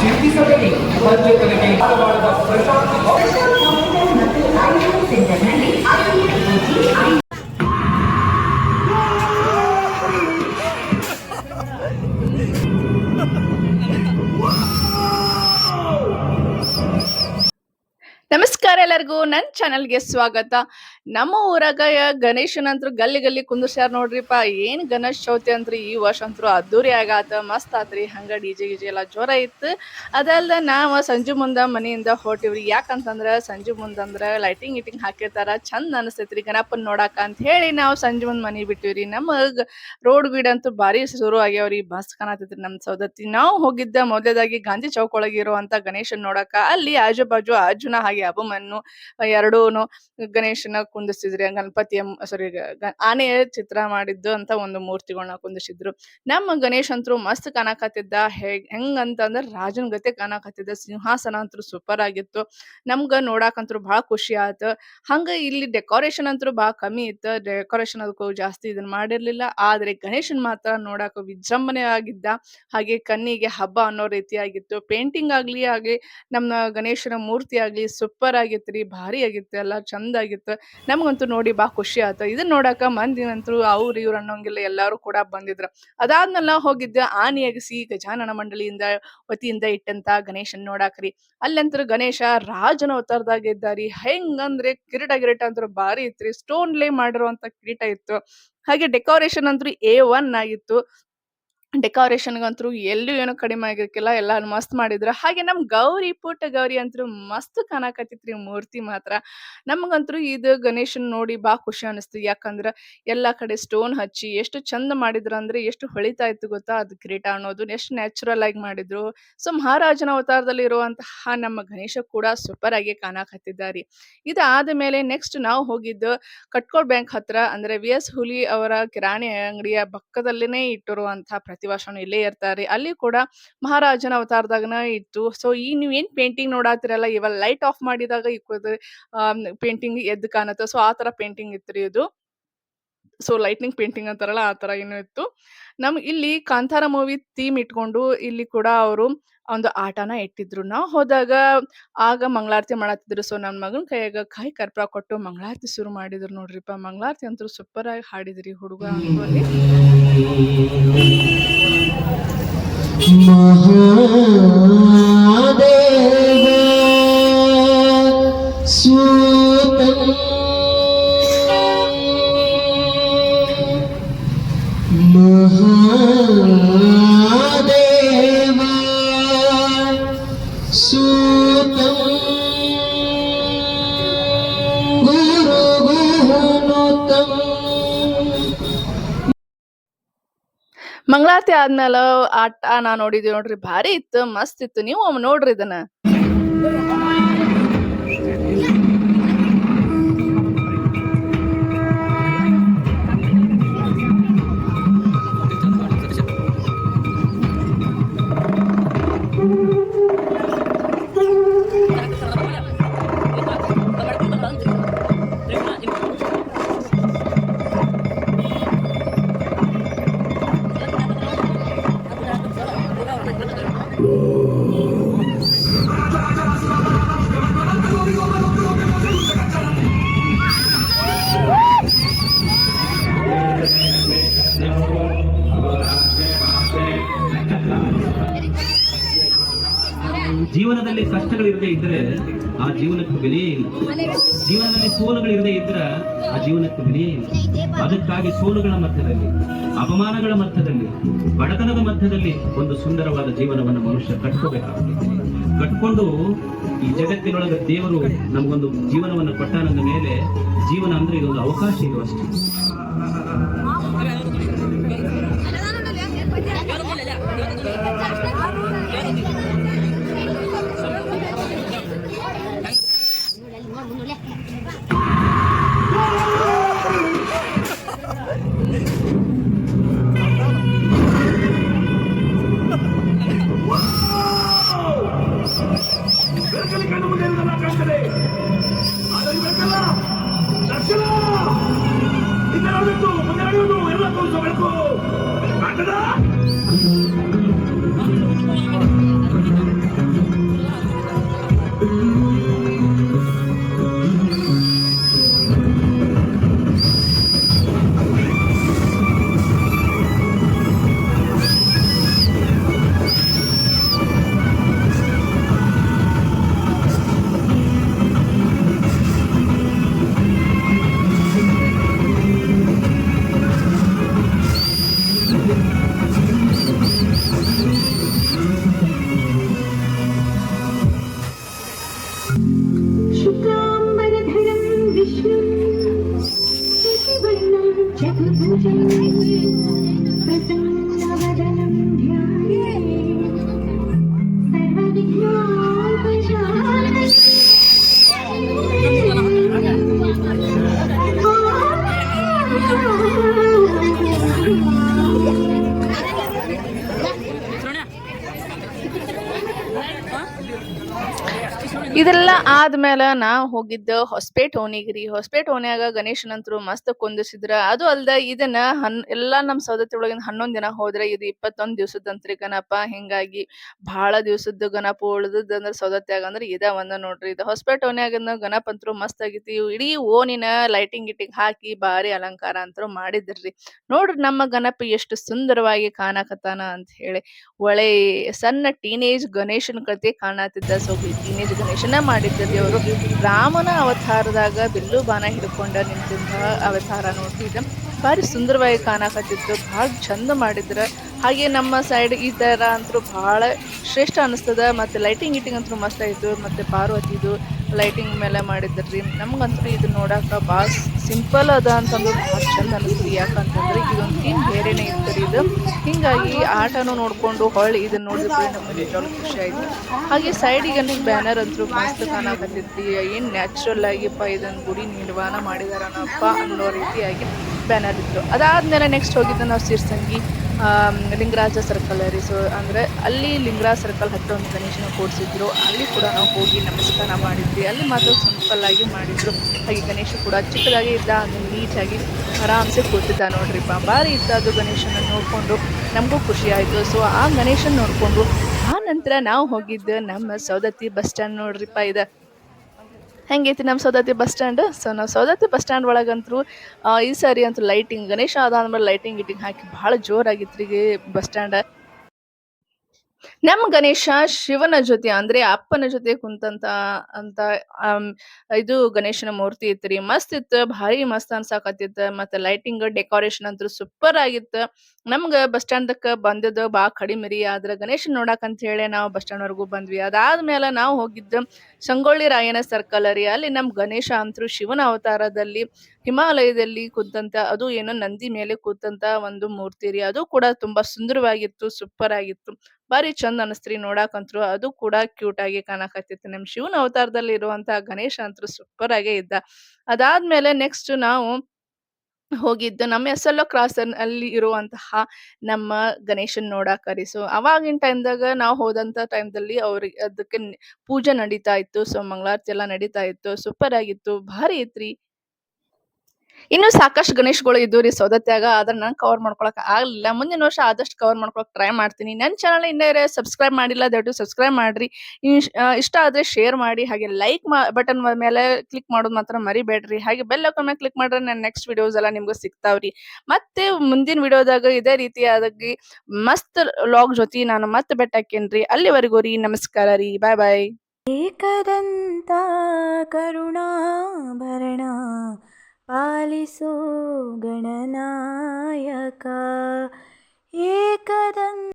ಚಿಂತಿಸಬೇಡಿ ಭಾರತದ ಪ್ರಶಾಂತ ಎಲ್ಲರಿಗೂ ನನ್ನ ಚಾನಲ್ಗೆ ಸ್ವಾಗತ. ನಮ್ಮ ಊರಾಗ ಗಣೇಶನ ಅಂತ ಗಲ್ಲಿ ಗಲ್ಲಿ ಕುಂದಿಸ್ಯಾರ ನೋಡ್ರಿಪ್ಪ ಏನ್ ಗಣೇಶ ಚೌತಿ ಅಂತ್ರಿ ಈ ವರ್ಷ ಅಂತೂ ಅದ್ದೂರಿ ಆಗಾತ ಮಸ್ತ್ ಆತ್ರಿ. ಹಂಗ ಡಿಜೆ ಗಿಜೆ ಎಲ್ಲ ಜೋರ ಇತ್ತು. ಅದಲ್ದ ನಾವ ಸಂಜು ಮುಂದ ಮನೆಯಿಂದ ಹೊಟ್ಟಿವ್ರಿ ಯಾಕಂತಂದ್ರ ಸಂಜು ಮುಂದಂದ್ರ ಲೈಟಿಂಗ್ ಇಟಿಂಗ್ ಹಾಕಿರ್ತಾರ. ಚಂದ ಅನಿಸ್ತೈತ್ರಿ ಗಣಪನ್ ನೋಡಾಕ ಅಂತ ಹೇಳಿ ನಾವು ಸಂಜು ಮುಂದ್ ಮನೆ ಬಿಟ್ಟಿವ್ರಿ. ನಮ್ಮ ರೋಡ್ ಅಂತೂ ಭಾರಿ ಶುರು ಆಗ್ಯಾವ್ರಿ. ಬಸ್ ಕಾಣತೈತ್ರಿ ನಮ್ ಸೌದತ್ತಿ. ನಾವು ಹೋಗಿದ್ದ ಮೊದಲೇದಾಗಿ ಗಾಂಧಿ ಚೌಕ್ ಒಳಗೆ ಇರುವಂತ ಗಣೇಶನ್ ನೋಡಾಕ ಅಲ್ಲಿ ಆಜು ಬಾಜು ಅರ್ಜುನ ಹಾಗೆ ಅಭಿಮನ್ಯು ಎರಡೂನು ಗಣೇಶನ ಕುಂದಿಸಿದ್ರಿ ಗಣಪತಿಯ ಸಾರಿ ಆನೆಯ ಚಿತ್ರ ಮಾಡಿದ್ದು ಅಂತ ಒಂದು ಮೂರ್ತಿಗಳನ್ನ ಕುಂದಿಸಿದ್ರು. ನಮ್ಮ ಗಣೇಶ್ ಅಂತರು ಮಸ್ತ್ ಕಾಣಕತ್ತಿದ್ದ ಹೇಗ್ ಹೆಂಗಂತಂದ್ರ ರಾಜನ್ ಗತೆ ಕಾಣಕತ್ತಿದ್ದ ಸಿಂಹಾಸನ ಅಂತರು ಸೂಪರ್ ಆಗಿತ್ತು. ನಮ್ಗ ನೋಡಾಕಂತರು ಬಹಳ ಖುಷಿ ಆಯ್ತು. ಹಂಗ ಇಲ್ಲಿ ಡೆಕೋರೇಷನ್ ಅಂತರು ಬಹಳ ಕಮ್ಮಿ ಇತ್ತು. ಡೆಕೋರೇಷನ್ ಅದಕ್ಕೂ ಜಾಸ್ತಿ ಇದನ್ನ ಮಾಡಿರ್ಲಿಲ್ಲ. ಆದ್ರೆ ಗಣೇಶನ್ ಮಾತ್ರ ನೋಡಾಕ ವಿಜೃಂಭಣೆ ಆಗಿದ್ದ. ಹಾಗೆ ಕಣ್ಣಿಗೆ ಹಬ್ಬ ಅನ್ನೋ ರೀತಿಯಾಗಿತ್ತು. ಪೇಂಟಿಂಗ್ ಆಗ್ಲಿ ಹಾಗೆ ನಮ್ಮ ಗಣೇಶನ ಮೂರ್ತಿ ಆಗ್ಲಿ ಸೂಪರ್ ಆಗಿತ್ರಿ, ಭಾರಿ ಆಗಿತ್ತು, ಎಲ್ಲ ಚಂದ ಆಗಿತ್ತು. ನಮಗಂತೂ ನೋಡಿ ಬಾ ಖುಷಿ ಆಯ್ತು. ಇದನ್ನ ನೋಡಾಕ ಮಂದಿನಂತೂ ಅವ್ರು ಇವ್ರು ಅನ್ನೋಂಗಿಲ್ಲ ಎಲ್ಲಾರು ಕೂಡ ಬಂದಿದ್ರು. ಅದಾದ್ಮೇಲೆ ಹೋಗಿದ್ದ ಆನಿ ಗಜಾನನ ಮಂಡಳಿಯಿಂದ ವತಿಯಿಂದ ಇಟ್ಟಂತ ಗಣೇಶನ್ ನೋಡಾಕ್ರಿ. ಅಲ್ಲಂತ್ರ ಗಣೇಶ ರಾಜನ ಅವತಾರದಾಗ ಇದ್ದಾರಿ. ಹೆಂಗಂದ್ರೆ ಕಿರೀಟ ಗಿರೀಟ ಅಂತ್ರ ಭಾರಿ ಇತ್ರಿ ಸ್ಟೋನ್ ಲೇ ಮಾಡಿರುವಂತ ಕಿರೀಟ ಇತ್ತು. ಹಾಗೆ ಡೆಕೋರೇಷನ್ ಅಂತೂ ಎ ಒನ್ ಆಗಿತ್ತು. ಡೆಕೋರೇಷನ್ಗಂತೂ ಎಲ್ಲೂ ಏನೂ ಕಡಿಮೆ ಆಗಿರ್ಕಿಲ್ಲ ಎಲ್ಲ ಮಸ್ತ್ ಮಾಡಿದ್ರು. ಹಾಗೆ ನಮ್ ಗೌರಿ, ಪುಟ್ಟ ಗೌರಿ ಅಂತೂ ಮಸ್ತ್ ಕಾಣಕತ್ತಿತ್ರಿ ಮೂರ್ತಿ ಮಾತ್ರ. ನಮಗಂತೂ ಇದು ಗಣೇಶನ್ ನೋಡಿ ಬಾ ಖುಷಿ ಅನಿಸ್ತು. ಯಾಕಂದ್ರ ಎಲ್ಲಾ ಕಡೆ ಸ್ಟೋನ್ ಹಚ್ಚಿ ಎಷ್ಟು ಚಂದ ಮಾಡಿದ್ರು ಅಂದ್ರೆ ಎಷ್ಟು ಹೊಳಿತಾ ಇತ್ತು ಗೊತ್ತಾ? ಅದು ಕಿರೀಟ ಅನ್ನೋದು. ಎಷ್ಟು ನ್ಯಾಚುರಲ್ ಆಗಿ ಮಾಡಿದ್ರು. ಸೊ, ಮಹಾರಾಜನ ಅವತಾರದಲ್ಲಿ ಇರುವಂತಹ ನಮ್ಮ ಗಣೇಶ ಕೂಡ ಸೂಪರ್ ಆಗಿ ಕಾಣಕತ್ತಿದ್ದಾರೆ. ಇದಾದ ಮೇಲೆ ನೆಕ್ಸ್ಟ್ ನಾವು ಹೋಗಿದ್ದು ಕಟ್ಕೋಡ್ ಬ್ಯಾಂಕ್ ಹತ್ರ. ಅಂದ್ರೆ ವಿ ಎಸ್ ಹುಲಿ ಅವರ ಕಿರಾಣಿ ಅಂಗಡಿಯ ಪಕ್ಕದಲ್ಲೇನೆ ಇಟ್ಟಿರುವಂತಹ ಪ್ರತಿ ವರ್ಷನೂ ಇಲ್ಲೇ ಇರ್ತಾರೆ. ಅಲ್ಲಿ ಕೂಡ ಮಹಾರಾಜನ ಅವತಾರದಾಗನ ಇತ್ತು. ಸೊ ಈ ನೀವ್ ಏನ್ ಪೇಂಟಿಂಗ್ ನೋಡಾತಿರಲ್ಲ, ಇವಾಗ ಲೈಟ್ ಆಫ್ ಮಾಡಿದಾಗ ಈ ಪೇಂಟಿಂಗ್ ಎದ್ದು ಕಾಣುತ್ತೆ. ಸೊ ಆ ತರ ಪೇಂಟಿಂಗ್ ರೀ ಇದು. ಸೊ ಲೈಟ್ನಿಂಗ್ ಪೇಂಟಿಂಗ್ ಅಂತಾರಲ್ಲ, ಆ ತರ ಏನೋ ಇತ್ತು. ನಮ್ ಇಲ್ಲಿ ಕಾಂತಾರ ಮೂವಿ ಥೀಮ್ ಇಟ್ಕೊಂಡು ಇಲ್ಲಿ ಕೂಡ ಅವರು ಒಂದು ಆಟನ ಇಟ್ಟಿದ್ರು. ನಾವು ಹೋದಾಗ ಆಗ ಮಂಗಳಾರತಿ ಮಾಡತ್ತಿದ್ರು. ಸೊ ನನ್ನ ಮಗನ ಕೈಯಾಗ ಕಾಯಿ ಕರ್ಪ ಕೊಟ್ಟು ಮಂಗಳಾರತಿ ಶುರು ಮಾಡಿದ್ರು ನೋಡ್ರಿಪ್ಪ. ಮಂಗಳಾರತಿ ಅಂತೂ ಸೂಪರ್ ಆಗಿ ಹಾಡಿದ್ರಿ ಹುಡುಗ ಅಂತೂ ಅಲ್ಲಿ ಮಂಗಳಾರತಿ ಆದ್ಮೇಲೆ ಆಟ ನಾ ನೋಡಿದ್ವಿ ನೋಡ್ರಿ ಭಾರಿ ಇತ್ತು ಮಸ್ತ್ ಇತ್ತು. ನೀವು ನೋಡ್ರಿ ಇದನ್ನ. ಜೀವನದಲ್ಲಿ ಕಷ್ಟಗಳಿರದೇ ಇದ್ರೆ ಆ ಜೀವನಕ್ಕೆ ಬೆಲೆಯೇ ಇಲ್ಲ. ಜೀವನದಲ್ಲಿ ಸೋಲುಗಳಿರದೇ ಇದ್ರೆ ಆ ಜೀವನಕ್ಕೆ ಬೆಲೆಯೇ ಇಲ್ಲ. ಅದಕ್ಕಾಗಿ ಸೋಲುಗಳ ಮಧ್ಯದಲ್ಲಿ, ಅಪಮಾನಗಳ ಮಧ್ಯದಲ್ಲಿ, ಬಡತನದ ಮಧ್ಯದಲ್ಲಿ ಒಂದು ಸುಂದರವಾದ ಜೀವನವನ್ನು ಮನುಷ್ಯ ಕಟ್ಕೋಬೇಕಾಗುತ್ತೆ ಕಟ್ಕೊಂಡು ಈ ಜಗತ್ತಿನೊಳಗೆ ದೇವರು ನಮಗೊಂದು ಜೀವನವನ್ನು ಕೊಟ್ಟಾನಂದ ಮೇಲೆ ಜೀವನ ಅಂದ್ರೆ ಇದೊಂದು ಅವಕಾಶ ಇದು ಅಷ್ಟೇ. ಹಿಂದೆ ನೋಡಬೇಕು ಮುಂದೆ ನಡೆಯುವುದು ಎಲ್ಲ ತೋರಿಸೋ Thank you. ಇದೆಲ್ಲ ಆದ್ಮೇಲೆ ನಾ ಹೋಗಿದ್ದ ಹೊಸಪೇಟ್ ಓಣಿಗೆ ರೀ ಹೊಸಪೇಟ್ ಓಣ್ಯಾಗ ಗಣೇಶನಂತರು ಮಸ್ತ್ ಕುಂದಿಸಿದ್ರ. ಅದು ಅಲ್ದ ಇದನ್ನ ಹನ್, ಎಲ್ಲಾ ನಮ್ ಸೌದತ್ತಿ ಒಳಗಿನ ಹನ್ನೊಂದ್ ದಿನ ಹೋದ್ರೆ ಇದು ಇಪ್ಪತ್ತೊಂದ್ ದಿವ್ಸದಂತ್ರಿ ಗಣಪ. ಹಿಂಗಾಗಿ ಬಹಳ ದಿವಸದ ಗಣಪ ಉಳ್ದದ್ ಸೌದತ್ತಿಯಾಗ ಅಂದ್ರ ಇದ ಒಂದ ನೋಡ್ರಿ. ಇದು ಹೊಸಪೇಟ್ ಓಣ್ಯಾಗ ಗಣಪ ಅಂತರು ಮಸ್ತ್ ಆಗೈತಿ ಇಡೀ ಓಣಿನ ಲೈಟಿಂಗ್ ಗಿಟಿಂಗ್ ಹಾಕಿ ಬಾರಿ ಅಲಂಕಾರ ಅಂತರು ಮಾಡಿದ್ರಿ. ನೋಡ್ರಿ ನಮ್ಮ ಗಣಪ ಎಷ್ಟು ಸುಂದರವಾಗಿ ಕಾಣಕತ್ತಾನ ಅಂತ ಹೇಳಿ. ಒಳ್ಳೆ ಸಣ್ಣ ಟೀನೇಜ್ ಗಣೇಶನ ಕತೆ ಕಾಣತಿದ್ದ ಸೊ ಟೀನೇಜ್ ಗಣೇಶನ ಮಾಡಿದ್ದಲ್ಲಿ ಅವರು ರಾಮನ ಅವತಾರದಾಗ ಬಿಲ್ಲು ಬಾಣ ಹಿಡ್ಕೊಂಡ ನಿಂತಿದ್ದ ಅವತಾರ ನೋಡ್ತಿದ್ದ ಭಾರಿ ಸುಂದರವಾಗಿ ಕಾಣಕತ್ತಿತ್ತು. ಭಾಳ ಚಂದ ಮಾಡಿದ್ರ. ಹಾಗೆ ನಮ್ಮ ಸೈಡ್ ಈ ತರ ಅಂತೂ ಬಹಳ ಶ್ರೇಷ್ಠ ಅನಿಸ್ತದ. ಮತ್ತೆ ಲೈಟಿಂಗ್ ಗಿಟಿಂಗ್ ಅಂತೂ ಮಸ್ತ್ ಆಯ್ತು ಮತ್ತೆ ಪಾರ್ವತಿದು ಲೈಟಿಂಗ್ ಮೇಲೆ ಮಾಡಿದ್ರಿ. ನಮ್ಗಂತೂ ಇದು ನೋಡಾಕ ಭಾಳ ಸಿಂಪಲ್ ಅದ ಅಂತಂದ್ರೆ ಭಾಳ ಚಂದ ಅನಿಸ್ತು ಯಾಕಂತಂದ್ರೆ ಇದೊಂದು ಥೀಮ್ ಬೇರೆನೇ ಇತ್ತು ಇದು. ಹಿಂಗಾಗಿ ಆಟನೂ ನೋಡ್ಕೊಂಡು ಹೊಳ್ಳಿ ಇದನ್ನ ನೋಡಿದ್ರೆ ನಮಗೆ ಖುಷಿ ಆಯ್ತು ಹಾಗೆ ಸೈಡಿಗೆ ಬ್ಯಾನರ್ ಅಂತೂ ಮಸ್ತ್ ಕಾಣಕತ್ತೈತಿ ಏನ್ ನ್ಯಾಚುರಲ್ ಆಗಿಪ್ಪ ಇದನ್ನ ಗುಡಿ ನಿರ್ವಾಣ ಮಾಡಿದಾರನಪ್ಪ ಅನ್ನೋ ರೀತಿಯಾಗಿ ಬ್ಯಾನರ್ ಇತ್ತು. ಅದಾದ್ಮೇಲೆ ನೆಕ್ಸ್ಟ್ ಹೋಗಿದ್ದು ನಾವು ಸಿರ್ಸಂಗಿ ಲಿಂಗರಾಜ ಸರ್ಕಲ್ ಸೊ ಅಂದ್ರೆ ಅಲ್ಲಿ ಲಿಂಗರಾಜ ಸರ್ಕಲ್ ಹತ್ತಿರ ಒಂದು ಗಣೇಶನ ಕೂಡಿಸಿದ್ರು ಅಲ್ಲಿ ಕೂಡ ನಾವು ಹೋಗಿ ನಮಸ್ಕಾರ ಮಾಡಿದ್ವಿ. ಅಲ್ಲಿ ಮಾತ್ರ ಸಿಂಪಲ್ ಆಗಿ ಮಾಡಿದ್ರು. ಹಾಗೆ ಗಣೇಶ ಕೂಡ ಚಿಕ್ಕದಾಗಿ ಇದ್ದ ಅದು ನೀಟಾಗಿ ಆರಾಮ್ಸೆ ಕೂತಿದ್ದ ನೋಡ್ರಿಪ್ಪ. ಭಾರಿ ಇದ್ದ ಅದು ಗಣೇಶನ ನೋಡ್ಕೊಂಡು. ನಮಗೂ ಖುಷಿ ಆಯಿತು. ಸೊ ಆ ಗಣೇಶನ ನೋಡಿಕೊಂಡು ಆ ನಂತರ ನಾವು ಹೋಗಿದ್ದು ನಮ್ಮ ಸೌದತ್ತಿ ಬಸ್ ಸ್ಟ್ಯಾಂಡ್ ನೋಡ್ರಿಪ್ಪ ಇದೆ. ಹೆಂಗೈತಿ ನಮ್ಮ ಸೌದತ್ತಿ ಬಸ್ ಸ್ಟ್ಯಾಂಡ್? ಸೊ ನಾವು ಸೌದತ್ತಿ ಬಸ್ ಸ್ಟ್ಯಾಂಡ್ ಒಳಗಂತೂ ಈ ಸಾರಿ ಅಂತೂ ಲೈಟಿಂಗ್ ಗಣೇಶ ಅದಾದ್ಮೇಲೆ ಲೈಟಿಂಗ್ ಗಿಟಿಂಗ್ ಹಾಕಿ ಭಾಳ ಜೋರಾಗಿತ್ತು ರೀ ಬಸ್ ಸ್ಟ್ಯಾಂಡ್. ನಮ್ಮ ಗಣೇಶ ಶಿವನ ಜೊತೆ ಅಂದ್ರೆ ಅಪ್ಪನ ಜೊತೆ ಕುಂತಂತ ಅಂತ ಇದು ಗಣೇಶನ ಮೂರ್ತಿ ಇತ್ರಿ. ಮಸ್ತ್ ಇತ್ತು, ಭಾರಿ ಮಸ್ತ್ ಅನ್ಸಾಕತ್ತಿತ್ತ. ಮತ್ತೆ ಲೈಟಿಂಗ್ ಡೆಕೋರೇಷನ್ ಅಂತೂ ಸೂಪರ್ ಆಗಿತ್ತು. ನಮ್ಗ ಬಸ್ ಸ್ಟ್ಯಾಂಡ್ ತಕ್ಕ ಬಂದದ ಬಾ ಕಡಿಮೆ ರೀ. ಆದ್ರ ಗಣೇಶನ್ ನೋಡಕ್ ಅಂತ ಹೇಳಿ ನಾವು ಬಸ್ ಸ್ಟ್ಯಾಂಡ್ ವರೆಗೂ ಬಂದ್ವಿ. ಅದಾದ್ಮೇಲೆ ನಾವು ಹೋಗಿದ್ದ ಸಂಗೊಳ್ಳಿ ರಾಯನ ಸರ್ಕಲ್ ರೀ. ಅಲ್ಲಿ ನಮ್ ಗಣೇಶ ಅಂತೂ ಶಿವನ ಅವತಾರದಲ್ಲಿ ಹಿಮಾಲಯದಲ್ಲಿ ಕುಂತಂತ, ಅದು ಏನೋ ನಂದಿ ಮೇಲೆ ಕೂತಂತ ಒಂದು ಮೂರ್ತಿ ರೀ. ಅದು ಕೂಡ ತುಂಬಾ ಸುಂದರವಾಗಿತ್ತು ಸೂಪರ್ ಆಗಿತ್ತು. ಭಾರಿ ಚಂದ ಅನಸ್ತ್ರಿ ನೋಡಾಕಂತ್ರು. ಅದು ಕೂಡ ಕ್ಯೂಟ್ ಆಗಿ ಕಾಣಕತ್ತಿತ್ತು ನಮ್ ಶಿವನ ಅವತಾರದಲ್ಲಿ ಇರುವಂತಹ ಗಣೇಶ ಅಂತೂ ಸೂಪರ್ ಆಗೇ ಇದ್ದ. ಅದಾದ್ಮೇಲೆ ನೆಕ್ಸ್ಟ್ ನಾವು ಹೋಗಿದ್ದು ನಮ್ಮ ಎಸ್ ಎಲ್ ಕ್ರಾಸ್ ಅಲ್ಲಿ ಇರುವಂತಹ ನಮ್ಮ ಗಣೇಶನ್ ನೋಡಾಕ ರೀ ಸೊ ಅವಾಗಿನ ಟೈಮ್ದಾಗ ನಾವು ಹೋದಂತ ಟೈಮ್ದಲ್ಲಿ ಅವ್ರಿಗೆ ಅದಕ್ಕೆ ಪೂಜೆ ನಡೀತಾ ಇತ್ತು. ಸೊ ಮಂಗಳಾರತಿ ಎಲ್ಲ ನಡೀತಾ ಇತ್ತು. ಸೂಪರ್ ಆಗಿತ್ತು. ಭಾರಿ ಇತ್ರಿ ಇನ್ನು ಸಾಕಷ್ಟು ಗಣೇಶ್ಗಳು ಇದ್ದು ರೀ ಸೌದತ್ಯಾಗ ಆದ್ರೆ ನಾನು ಕವರ್ ಮಾಡ್ಕೊಳಕ್ ಆಗಲಿಲ್ಲ. ಮುಂದಿನ ವರ್ಷ ಆದಷ್ಟು ಕವರ್ ಮಾಡ್ಕೊಳಕ್ ಟ್ರೈ ಮಾಡ್ತೀನಿ. ನನ್ನ ಚಾನಲ್ ಇನ್ನೇ ಸಬ್ಸ್ಕ್ರೈಬ್ ಮಾಡಿಲ್ಲ, ದಯವಿಟ್ಟು ಸಬ್ಸ್ಕ್ರೈಬ್ ಮಾಡ್ರಿ. ಇಷ್ಟ ಆದ್ರೆ ಶೇರ್ ಮಾಡಿ, ಹಾಗೆ ಲೈಕ್ ಬಟನ್ ಮೇಲೆ ಕ್ಲಿಕ್ ಮಾಡೋದು ಮಾತ್ರ ಮರಿಬೇಡ್ರಿ. ಹಾಗೆ ಬೆಲ್ ಐಕಾನ್ ಮೇಲೆ ಕ್ಲಿಕ್ ಮಾಡ್ರೆ ನನ್ನ ನೆಕ್ಸ್ಟ್ ವಿಡಿಯೋಸ್ ಎಲ್ಲ ನಿಮ್ಗೆ ಸಿಗ್ತಾವ್ರಿ. ಮತ್ತೆ ಮುಂದಿನ ವಿಡಿಯೋದಾಗ ಇದೇ ರೀತಿಯಾಗಿ ಮಸ್ತ್ ಲಾಗ್ ಜೊತೆ ನಾನು ಮತ್ತೆ ಬೆಟ್ಟಾಕೇನ್ರಿ ಅಲ್ಲಿವರೆಗೂ ರೀ, ನಮಸ್ಕಾರ ರೀ. ಬಾಯ್ ಬಾಯ್ ಏಕದಂತ ಕರುಣಾಭರಣ. ಪಾಲಿಸೋ ಗಣನಾಯಕ ಏಕದಂತ